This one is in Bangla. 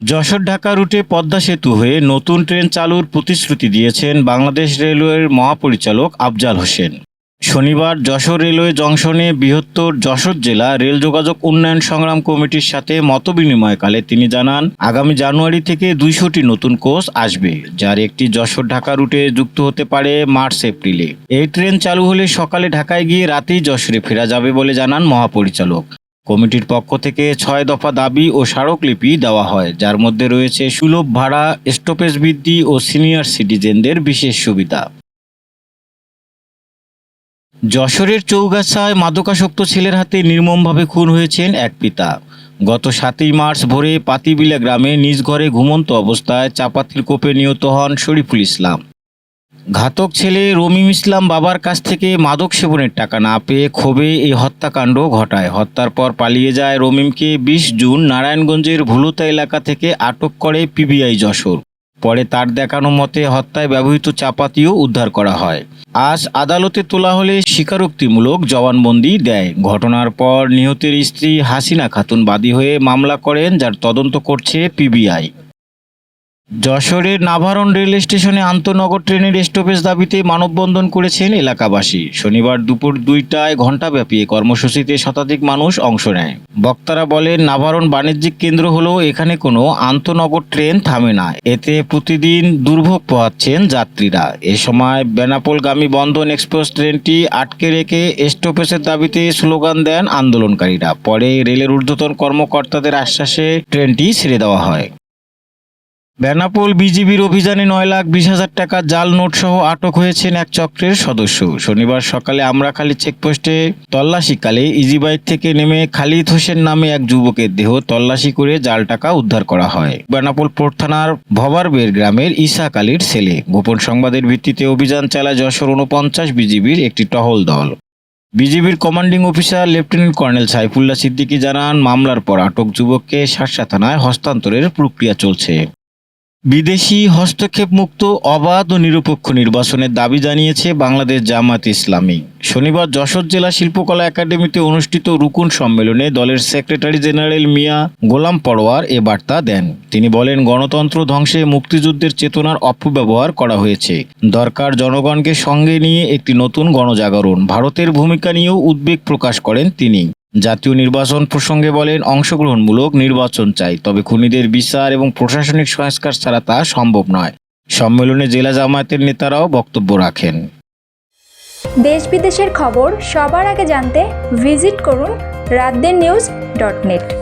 যশোর ঢাকা রুটে পদ্মা সেতু হয়ে নতুন ট্রেন চালুর প্রতিশ্রুতি দিয়েছেন বাংলাদেশ রেলওয়ের মহাপরিচালক আফজাল হোসেন। শনিবার যশোর রেলওয়ে জংশনে বৃহত্তর যশোর জেলা রেল যোগাযোগ উন্নয়ন সংগ্রাম কমিটির সাথে মতবিনিময়কালে তিনি জানান, আগামী জানুয়ারি থেকে দুইশোটি নতুন কোচ আসবে, যার একটি যশোর ঢাকা রুটে যুক্ত হতে পারে মার্চ এপ্রিলে। এই ট্রেন চালু হলে সকালে ঢাকায় গিয়ে রাতেই যশোরে ফেরা যাবে বলে জানান মহাপরিচালক। কমিটির পক্ষ থেকে ছয় দফা দাবি ও স্মারকলিপি দেওয়া হয়, যার মধ্যে রয়েছে সুলভ ভাড়া, স্টপেজ বৃদ্ধি ও সিনিয়র সিটিজেনদের বিশেষ সুবিধা। যশোরের চৌগাছায় মাদকাসক্ত ছেলের হাতে নির্মমভাবে খুন হয়েছেন এক পিতা। গত সাতই মার্চ ভোরে পাতিবিলা গ্রামে নিজ ঘরে ঘুমন্ত অবস্থায় চাপাতির কোপে নিহত হন শরীফুল ইসলাম। ঘাতক ছেলে রমিম ইসলাম বাবার কাছ থেকে মাদক সেবনের টাকা না পেয়ে ক্ষোভে এই হত্যাকাণ্ড ঘটায়। হত্যার পর পালিয়ে যায় রমিমকে বিশ জুন নারায়ণগঞ্জের ভুলুতা এলাকা থেকে আটক করে পিবিআই যশোর। পরে তার দেখানো মতে হত্যায় ব্যবহৃত চাপাতিও উদ্ধার করা হয়। আজ আদালতে তোলা হলে স্বীকারোক্তিমূলক জবানবন্দি দেয়। ঘটনার পর নিহতের স্ত্রী হাসিনা খাতুন বাদী হয়ে মামলা করেন, যার তদন্ত করছে পিবিআই। যশোরের নাভারণ রেল স্টেশনে আন্তনগর ট্রেনের স্টপেজ দাবিতে মানববন্ধন করেছেন এলাকাবাসী। শনিবার দুপুর দুইটায় ঘণ্টাব্যাপী কর্মসূচিতে শতাধিক মানুষ অংশ নেয়। বক্তারা বলেন, নাভারণ বাণিজ্যিক কেন্দ্র হলেও এখানে কোনো আন্তনগর ট্রেন থামে না। এতে প্রতিদিন দুর্ভোগ পোহাচ্ছেন যাত্রীরা। এ সময় বেনাপোলগামী বন্ধন এক্সপ্রেস ট্রেনটি আটকে রেখে স্টপেজের দাবিতে স্লোগান দেন আন্দোলনকারীরা। পরে রেলের ঊর্ধ্বতন কর্মকর্তাদের আশ্বাসে ট্রেনটি ছেড়ে দেওয়া হয়। বেনাপোল বিজিবির অভিযানে নয় লাখ বিশ হাজার টাকা জাল নোট সহ আটক হয়েছেন এক চক্রের সদস্য। শনিবার সকালে আমরাখালী চেকপোস্টে তল্লাশিকালে ইজি বাইক থেকে নেমে খালিদ হোসেন নামে এক যুবকের দেহ তল্লাশি করে জাল টাকা উদ্ধার করা হয়। বেনাপোল পোর্ট থানার ভবারবের গ্রামের ইসাক আলীর ছেলে। গোপন সংবাদের ভিত্তিতে অভিযান চালায় যশোর উনপঞ্চাশ বিজিবির একটি টহল দল। বিজিবির commanding officer lieutenant colonel Saifullah Siddiqui জানান, মামলার পর আটক যুবককে শার্শা থানায় হস্তান্তরের প্রক্রিয়া চলছে। বিদেশি হস্তক্ষেপ মুক্ত অবাধ ও নিরপেক্ষ নির্বাচনের দাবি জানিয়েছে বাংলাদেশ জামাত ইসলামী। শনিবার যশোর জেলা শিল্পকলা একাডেমিতে অনুষ্ঠিত রুকুন সম্মেলনে দলের সেক্রেটারি জেনারেল মিয়া গোলাম পরোয়ার এ বার্তা দেন। তিনি বলেন, গণতন্ত্র ধ্বংসে মুক্তিযুদ্ধের চেতনার অপব্যবহার করা হয়েছে। দরকার জনগণকে সঙ্গে নিয়ে একটি নতুন গণজাগরণ। ভারতের ভূমিকা নিয়েও উদ্বেগ প্রকাশ করেন তিনি। জাতীয় নির্বাচন প্রসঙ্গে বলেন, অংশগ্রহণমূলক নির্বাচন চাই, তবে খুনিদের বিচার এবং প্রশাসনিক সংস্কার ছাড়া তা সম্ভব নয়। সম্মেলনে জেলা জামায়াতের নেতারাও বক্তব্য রাখেন। দেশ বিদেশের খবর সবার আগে জানতে ভিজিট করুন রাতদের নিউজ ডট নেট।